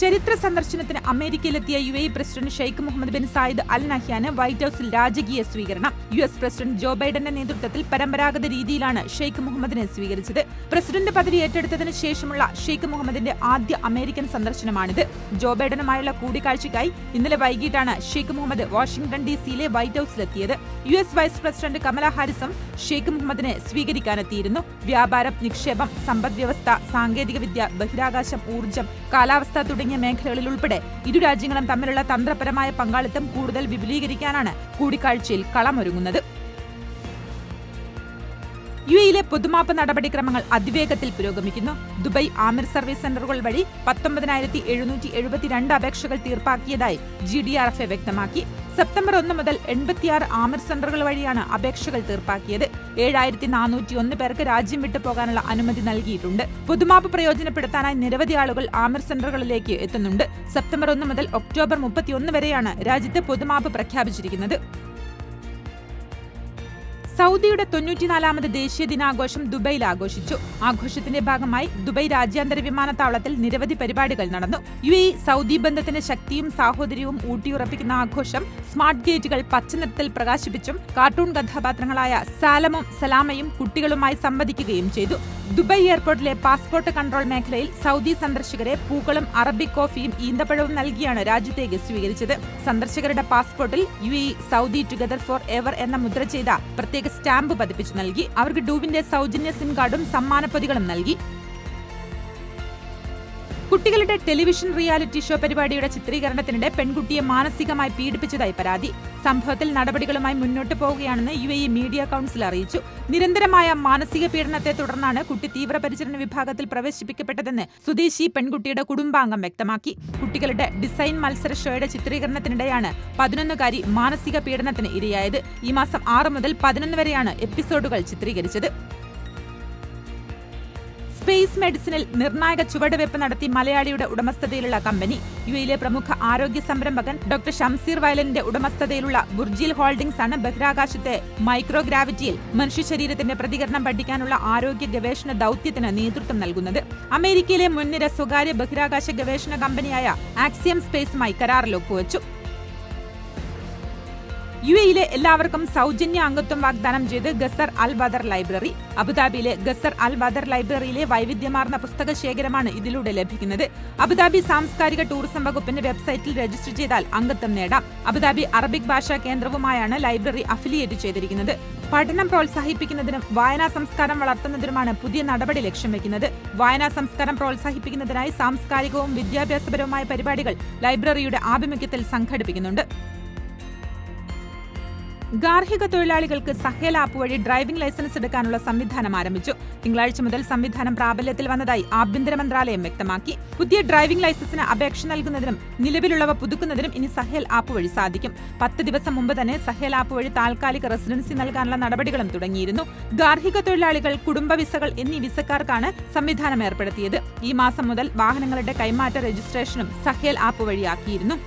ചരിത്ര സന്ദർശനത്തിന് അമേരിക്കയിലെത്തിയ U A president Sheikh Mohammed bin Zayed Al നഹ്യാന് white ഹൌസിൽ രാജകീയ സ്വീകരണം. യു എസ് പ്രസിഡന്റ് ജോ ബൈഡന്റെ നേതൃത്വത്തിൽ പരമ്പരാഗത രീതിയിലാണ് ഷെയ്ഖ് മുഹമ്മദിനെ സ്വീകരിച്ചത്. പ്രസിഡന്റ് പദവി ഏറ്റെടുത്തതിന് ശേഷമുള്ള ഷെയ്ഖ് മുഹമ്മദിന്റെ ആദ്യ അമേരിക്കൻ സന്ദർശനമാണിത്. ജോ ബൈഡനുമായുള്ള കൂടിക്കാഴ്ചയ്ക്കായി ഇന്നലെ വൈകിട്ടാണ് ഷെയ്ഖ് മുഹമ്മദ് വാഷിംഗ്ടൺ ഡി സിയിലെ white ഹൌസിലെത്തിയത്. U S vice president Kamala ഹാരിസും Sheikh മുഹമ്മദിനെ സ്വീകരിക്കാനെത്തിയിരുന്നു. വ്യാപാരം നിക്ഷേപം സമ്പദ്വ്യവസ്ഥ സാങ്കേതികവിദ്യ ബഹിരാകാശം ഊർജം കാലാവസ്ഥ തുടങ്ങിയ മേഖലകളിൽ ഉൾപ്പെടെ ഇരു രാജ്യങ്ങളും തമ്മിലുള്ള തന്ത്രപരമായ പങ്കാളിത്തം കൂടുതൽ വിപുലീകരിക്കാനാണ് കൂടിക്കാഴ്ചയിൽ കളമൊരുങ്ങുന്നത് യു എയിലെ പൊതുമാപ്പ് നടപടിക്രമങ്ങൾ അതിവേഗത്തിൽ പുരോഗമിക്കുന്നു. ദുബൈ ആമിർ സർവീസ് സെന്ററുകൾ വഴി പത്തൊമ്പതിനായിരത്തി എഴുന്നൂറ്റി എഴുപത്തിരണ്ട് അപേക്ഷകൾ തീർപ്പാക്കിയതായി G D R F A വ്യക്തമാക്കി. സെപ്റ്റംബർ ഒന്ന് മുതൽ എൺപത്തിയാറ് ആമിർ സെന്ററുകൾ വഴിയാണ് അപേക്ഷകൾ തീർപ്പാക്കിയത്. ഏഴായിരത്തി നാനൂറ്റി ഒന്ന് പേർക്ക് രാജ്യം വിട്ടു പോകാനുള്ള അനുമതി നൽകിയിട്ടുണ്ട്. പൊതുമാപ്പ് പ്രയോജനപ്പെടുത്താനായി നിരവധി ആളുകൾ ആമിർ സെന്ററുകളിലേക്ക് എത്തുന്നുണ്ട്. സെപ്റ്റംബർ ഒന്ന് മുതൽ ഒക്ടോബർ മുപ്പത്തിയൊന്ന് വരെയാണ് രാജ്യത്ത് പൊതുമാപ്പ് പ്രഖ്യാപിച്ചിരിക്കുന്നത്. സൗദിയുടെ തൊണ്ണൂറ്റിനാലാമത് ദേശീയ ദിനാഘോഷം ദുബൈയിൽ ആഘോഷിച്ചു. ആഘോഷത്തിന്റെ ഭാഗമായി ദുബൈ രാജ്യാന്തര വിമാനത്താവളത്തിൽ നിരവധി പരിപാടികൾ നടന്നു. യു എ സൗദി ബന്ധത്തിന്റെ ശക്തിയും സാഹോദര്യവും ഊട്ടിയുറപ്പിക്കുന്ന ആഘോഷം സ്മാർട്ട് ഗേറ്റുകൾ പച്ചനിറത്തിൽ പ്രകാശിപ്പിച്ചും കാർട്ടൂൺ കഥാപാത്രങ്ങളായ സാലമും സലാമയും കുട്ടികളുമായി സംവദിക്കുകയും ചെയ്തു. ദുബൈ എയർപോർട്ടിലെ പാസ്പോർട്ട് കൺട്രോൾ മേഖലയിൽ സൗദി സന്ദർശകരെ പൂക്കളും അറബിക് കോഫിയും ഈന്തപ്പഴവും നൽകിയാണ് രാജ്യത്തേക്ക് സ്വീകരിച്ചത്. സന്ദർശകരുടെ പാസ്പോർട്ടിൽ U Saudi together for ever എന്ന മുദ്ര ചെയ്ത പ്രത്യേക സ്റ്റാമ്പ് പതിപ്പിച്ചു നൽകി അവർക്ക് ഡൂവിന്റെ സൗജന്യ സിം കാർഡും സമ്മാനപ്പൊതികളും നൽകി കുട്ടികളുടെ ടെലിവിഷൻ റിയാലിറ്റി ഷോ പരിപാടിയുടെ ചിത്രീകരണത്തിനിടെ പെൺകുട്ടിയെ മാനസികമായി പീഡിപ്പിച്ചതായി പരാതി. സംഭവത്തിൽ നടപടികളുമായി മുന്നോട്ട് പോവുകയാണെന്ന് യു മീഡിയ കൌൺസിൽ അറിയിച്ചു. നിരന്തരമായ മാനസിക പീഡനത്തെ തുടർന്നാണ് കുട്ടി തീവ്രപരിചരണ വിഭാഗത്തിൽ പ്രവേശിപ്പിക്കപ്പെട്ടതെന്ന് സ്വദേശി പെൺകുട്ടിയുടെ കുടുംബാംഗം വ്യക്തമാക്കി. കുട്ടികളുടെ ഡിസൈൻ മത്സര ഷോയുടെ ചിത്രീകരണത്തിനിടെയാണ് പതിനൊന്നുകാരി മാനസിക പീഡനത്തിന് ഇരയായത്. ഈ മാസം ആറ് മുതൽ പതിനൊന്ന് വരെയാണ് എപ്പിസോഡുകൾ ചിത്രീകരിച്ചത്. സ്പേസ് മെഡിസിനിൽ നിർണായക ചുവടുവയ്പ് നടത്തി മലയാളിയുടെ ഉടമസ്ഥതയിലുള്ള കമ്പനി യു എയിലെ പ്രമുഖ ആരോഗ്യ സംരംഭകൻ ഡോക്ടർ ഷംസീർ വയലന്റെ ഉടമസ്ഥതയിലുള്ള ബുർജിൽ ഹോൾഡിംഗ്സ് ആണ് ബഹിരാകാശത്തെ മൈക്രോഗ്രാവിറ്റിയിൽ മനുഷ്യ ശരീരത്തിന്റെ പ്രതികരണം പഠിക്കാനുള്ള ആരോഗ്യ ഗവേഷണ ദൌത്യത്തിന് നേതൃത്വം നൽകുന്നത്. അമേരിക്കയിലെ മുൻനിര സ്വകാര്യ ബഹിരാകാശ ഗവേഷണ കമ്പനിയായ ആക്സിയം സ്പേസുമായി കരാറിൽ ഒപ്പുവച്ചു. യു എയിലെ എല്ലാവർക്കും സൗജന്യ അംഗത്വം വാഗ്ദാനം ചെയ്ത് ഗസർ അൽ ബദർ ലൈബ്രറി. അബുദാബിയിലെ ഗസർ അൽ ബദർ ലൈബ്രറിയിലെ വൈവിധ്യമാർന്ന പുസ്തക ശേഖരമാണ് ഇതിലൂടെ ലഭിക്കുന്നത്. അബുദാബി സാംസ്കാരിക ടൂറിസം വകുപ്പിന്റെ വെബ്സൈറ്റിൽ രജിസ്റ്റർ ചെയ്താൽ അംഗത്വം നേടാം. അബുദാബി അറബിക് ഭാഷാ കേന്ദ്രവുമായാണ് ലൈബ്രറി അഫിലിയേറ്റ് ചെയ്തിരിക്കുന്നത്. പഠനം പ്രോത്സാഹിപ്പിക്കുന്നതിനും വായനാ സംസ്കാരം വളർത്തുന്നതിനുമാണ് പുതിയ നടപടി ലക്ഷ്യം വെക്കുന്നത് വായനാ സംസ്കാരം പ്രോത്സാഹിപ്പിക്കുന്നതിനായി സാംസ്കാരികവും വിദ്യാഭ്യാസപരവുമായ പരിപാടികൾ ലൈബ്രറിയുടെ ആഭിമുഖ്യത്തിൽ സംഘടിപ്പിക്കുന്നുണ്ട്. ഗാർഹിക തൊഴിലാളികൾക്ക് സഹേൽ ആപ്പ് വഴി ഡ്രൈവിംഗ് ലൈസൻസ് എടുക്കാനുള്ള സംവിധാനം ആരംഭിച്ചു. തിങ്കളാഴ്ച മുതൽ സംവിധാനം പ്രാബല്യത്തിൽ വന്നതായി ആഭ്യന്തര മന്ത്രാലയം വ്യക്തമാക്കി. പുതിയ ഡ്രൈവിംഗ് ലൈസൻസിന് അപേക്ഷ നൽകുന്നതിനും നിലവിലുള്ളവ പുതുക്കുന്നതിനും ഇനി സഹേൽ ആപ്പ് വഴി സാധിക്കും. പത്ത് ദിവസം മുമ്പ് തന്നെ സഹേൽ ആപ്പ് വഴി താൽക്കാലിക റെസിഡൻസി നൽകാനുള്ള നടപടികളും തുടങ്ങിയിരുന്നു. ഗാർഹിക തൊഴിലാളികൾ കുടുംബ വിസകൾ എന്നീ വിസക്കാർക്കാണ് സംവിധാനം ഏർപ്പെടുത്തിയത്. ഈ മാസം മുതൽ വാഹനങ്ങളുടെ കൈമാറ്റ രജിസ്ട്രേഷനും സഹേൽ ആപ്പ് വഴിയാക്കിയിരുന്നു.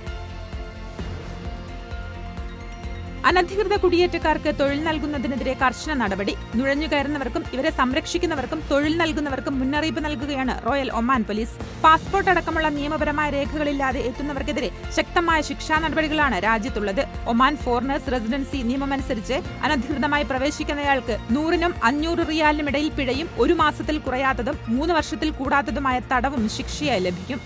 അനധികൃത കുടിയേറ്റക്കാർക്ക് തൊഴിൽ നൽകുന്നതിനെതിരെ കർശന നടപടി. നുഴഞ്ഞുകയറുന്നവർക്കും ഇവരെ സംരക്ഷിക്കുന്നവർക്കും തൊഴിൽ നൽകുന്നവർക്കും മുന്നറിയിപ്പ് നൽകുകയാണ് റോയൽ ഒമാൻ പോലീസ്. പാസ്പോർട്ട് അടക്കമുള്ള നിയമപരമായ രേഖകളില്ലാതെ എത്തുന്നവർക്കെതിരെ ശക്തമായ ശിക്ഷാ നടപടികളാണ് രാജ്യത്തുള്ളത്. ഒമാൻ ഫോറിനേഴ്സ് റെസിഡൻസി നിയമമനുസരിച്ച് അനധികൃതമായി പ്രവേശിക്കുന്നയാൾക്ക് നൂറിനും അഞ്ഞൂറ് റിയാലിനും ഇടയിൽ പിഴയും ഒരു മാസത്തിൽ കുറയാത്തതും മൂന്ന് വർഷത്തിൽ കൂടാത്തതുമായ തടവും ശിക്ഷയായി ലഭിക്കും.